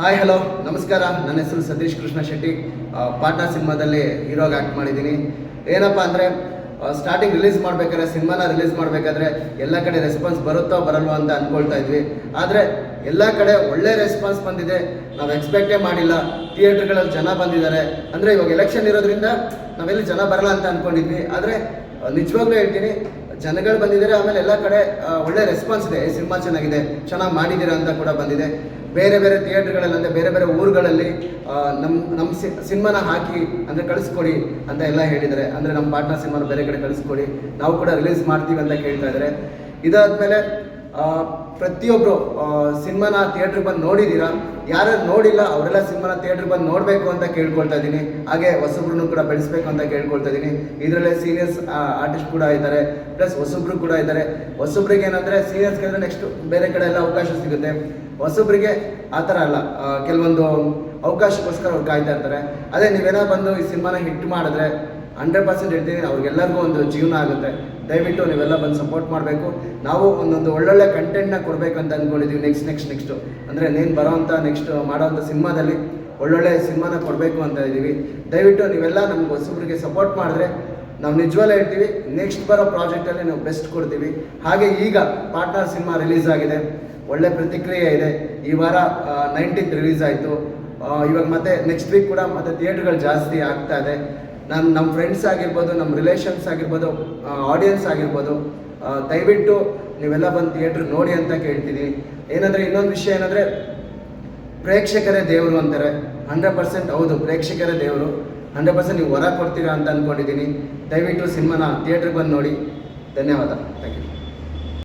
Hi hello ನಮಸ್ಕಾರ. ನನ್ನ ಹೆಸರು ಸತೀಶ್ ಕೃಷ್ಣ ಶೆಟ್ಟಿ. ಪಾಟ ಸಿನಿಮಾದಲ್ಲಿ ಹೀರೋಗಿ ಆ್ಯಕ್ಟ್ ಮಾಡಿದ್ದೀನಿ. ಏನಪ್ಪ ಅಂದರೆ ಸ್ಟಾರ್ಟಿಂಗ್ ರಿಲೀಸ್ ಮಾಡಬೇಕಾದ್ರೆ, ಸಿನಿಮಾನ ರಿಲೀಸ್ ಮಾಡಬೇಕಾದ್ರೆ ಎಲ್ಲ ಕಡೆ ರೆಸ್ಪಾನ್ಸ್ ಬರುತ್ತೋ ಬರಲ್ವೋ ಅಂತ ಅಂದ್ಕೊಳ್ತಾ ಇದ್ವಿ. ಆದರೆ ಎಲ್ಲ ಕಡೆ ಒಳ್ಳೆ ರೆಸ್ಪಾನ್ಸ್ ಬಂದಿದೆ. ನಾವು ಎಕ್ಸ್ಪೆಕ್ಟೇ ಮಾಡಿಲ್ಲ. ಥಿಯೇಟ್ರ್ಗಳಲ್ಲಿ ಜನ ಬಂದಿದ್ದಾರೆ. ಅಂದರೆ ಇವಾಗ ಎಲೆಕ್ಷನ್ ಇರೋದ್ರಿಂದ ನಾವೆಲ್ಲಿ ಜನ ಬರಲ್ಲ ಅಂತ ಅಂದ್ಕೊಂಡಿದ್ವಿ ಆದರೆ ನಿಜವಾಗ್ಲೂ ಹೇಳ್ತೀನಿ, ಜನಗಳು ಬಂದಿದ್ದಾರೆ. ಆಮೇಲೆ ಎಲ್ಲ ಕಡೆ ಒಳ್ಳೆ ರೆಸ್ಪಾನ್ಸ್ ಇದೆ. ಸಿನಿಮಾ ಚೆನ್ನಾಗಿದೆ. ಚೆನ್ನಾಗಿ ಮಾಡಿದ್ದೀರಾ ಅಂತ ಕೂಡ ಬಂದಿದೆ. ಬೇರೆ ಬೇರೆ ಥಿಯೇಟ್ರ್ಗಳಲ್ಲಿ ಅಂದರೆ ಬೇರೆ ಬೇರೆ ಊರುಗಳಲ್ಲಿ ನಮ್ಮ ನಮ್ಮ ಸಿನಿಮಾನ ಹಾಕಿ ಅಂದರೆ ಕಳಿಸ್ಕೊಡಿ ಅಂತ ಎಲ್ಲ ಹೇಳಿದ್ದಾರೆ. ಅಂದರೆ ನಮ್ಮ ಪಾಟ್ನಾ ಸಿನಿಮಾನ ಬೇರೆ ಕಡೆ ಕಳಿಸ್ಕೊಡಿ. ನಾವು ಕೂಡ ರಿಲೀಸ್ ಮಾಡ್ತೀವಿ ಅಂತ ಕೇಳ್ತಾ ಇದ್ದಾರೆ. ಇದಾದ್ಮೇಲೆ ಆ, ಪ್ರತಿಯೊಬ್ಬರು ಸಿನಿಮಾನ ಥಿಯೇಟ್ರಿಗೆ ಬಂದು ನೋಡಿದ್ದೀರಾ? ಯಾರ್ಯಾರು ನೋಡಿಲ್ಲ, ಅವರೆಲ್ಲ ಸಿನಿಮಾನ ಥಿಯೇಟ್ರಿಗೆ ಬಂದು ನೋಡಬೇಕು ಅಂತ ಕೇಳ್ಕೊಳ್ತಾ ಇದ್ದೀನಿ. ಹಾಗೆ ಹೊಸಬ್ರು ಕೂಡ ಬೆಳೆಸ್ಬೇಕು ಅಂತ ಕೇಳ್ಕೊಳ್ತಾ ಇದ್ದೀನಿ. ಇದರಲ್ಲೇ ಸೀನಿಯರ್ಸ್ ಆರ್ಟಿಸ್ಟ್ ಕೂಡ ಇದ್ದಾರೆ. ಪ್ಲಸ್ ಹೊಸಬ್ರು ಕೂಡ ಇದ್ದಾರೆ. ಹೊಸಬ್ರಿಗೆ ಏನಂದರೆ ಸೀನಿಯರ್ಸ್ಗೆ ಅಂದರೆ ನೆಕ್ಸ್ಟ್ ಬೇರೆ ಕಡೆ ಎಲ್ಲ ಅವಕಾಶ ಸಿಗುತ್ತೆ. ಹೊಸಬ್ರಿಗೆ ಆ ಥರ ಅಲ್ಲ. ಕೆಲವೊಂದು ಅವಕಾಶಕ್ಕೋಸ್ಕರ ಅವ್ರು ಕಾಯ್ತಾ ಇರ್ತಾರೆ. ಅದೇ ನೀವೇನೋ ಬಂದು ಈ ಸಿನಿಮಾನ ಹಿಟ್ ಮಾಡಿದ್ರೆ ಹಂಡ್ರೆಡ್ ಪರ್ಸೆಂಟ್ ಹೇಳ್ತೀನಿ, ಅವ್ರಿಗೆಲ್ಲರಿಗೂ ಒಂದು ಜೀವನ ಆಗುತ್ತೆ. ದಯವಿಟ್ಟು ನೀವೆಲ್ಲ ಬಂದು ಸಪೋರ್ಟ್ ಮಾಡಬೇಕು. ನಾವು ಒಂದೊಂದು ಒಳ್ಳೊಳ್ಳೆ ಕಂಟೆಂಟ್ನ ಕೊಡಬೇಕಂತ ಅಂದ್ಕೊಂಡಿದ್ದೀವಿ ನೆಕ್ಸ್ಟ್ ನೆಕ್ಸ್ಟ್ ನೆಕ್ಸ್ಟು ಅಂದರೆ ನೀನು ಬರೋವಂಥ ನೆಕ್ಸ್ಟ್ ಮಾಡೋವಂಥ ಸಿನಿಮಾದಲ್ಲಿ ಒಳ್ಳೊಳ್ಳೆ ಸಿನಿಮಾನ ಕೊಡಬೇಕು ಅಂತ ಇದ್ದೀವಿ. ದಯವಿಟ್ಟು ನೀವೆಲ್ಲ ನಮ್ಗೆ ಹೊಸಬ್ರಿಗೆ ಸಪೋರ್ಟ್ ಮಾಡಿದ್ರೆ ನಾವು ನಿಜವಲ್ಲೇ ಹೇಳ್ತೀವಿ ನೆಕ್ಸ್ಟ್ ಬರೋ ಪ್ರಾಜೆಕ್ಟಲ್ಲಿ ನಾವು ಬೆಸ್ಟ್ ಕೊಡ್ತೀವಿ. ಹಾಗೆ ಈಗ ಪಾರ್ಟ್ನರ್ ಸಿನಿಮಾ ರಿಲೀಸ್ ಆಗಿದೆ. ಒಳ್ಳೆ ಪ್ರತಿಕ್ರಿಯೆ ಇದೆ. ಈ ವಾರ ನೈನ್ಟೀನ್ತ್ ರಿಲೀಸ್ ಆಯಿತು. ಇವಾಗ ಮತ್ತೆ ನೆಕ್ಸ್ಟ್ ವೀಕ್ ಕೂಡ ಮತ್ತೆ ಥಿಯೇಟ್ರ್ಗಳು ಜಾಸ್ತಿ ಆಗ್ತಾ ಇದೆ. ನಮ್ಮ ನಮ್ಮ ಫ್ರೆಂಡ್ಸ್ ಆಗಿರ್ಬೋದು ನಮ್ಮ ರಿಲೇಷನ್ಸ್ ಆಗಿರ್ಬೋದು ಆಡಿಯನ್ಸ್ ಆಗಿರ್ಬೋದು ದಯವಿಟ್ಟು ನೀವೆಲ್ಲ ಬಂದು ಥಿಯೇಟ್ರ್ ನೋಡಿ ಅಂತ ಕೇಳ್ತೀನಿ. ಏನಂದರೆ ಇನ್ನೊಂದು ವಿಷಯ ಏನಂದರೆ, ಪ್ರೇಕ್ಷಕರೇ ದೇವರು ಅಂತಾರೆ. ಹಂಡ್ರೆಡ್ ಪರ್ಸೆಂಟ್ ಹೌದು, ಪ್ರೇಕ್ಷಕರೇ ದೇವರು. ಹಂಡ್ರೆಡ್ ಪರ್ಸೆಂಟ್ ನೀವು ಹೊರ ಕೊಡ್ತೀರಾ ಅಂತ ಅಂದ್ಕೊಂಡಿದ್ದೀನಿ ದಯವಿಟ್ಟು ಸಿನಿಮಾನ ಥಿಯೇಟ್ರಿಗೆ ಬಂದು ನೋಡಿ. ಧನ್ಯವಾದ. Thank you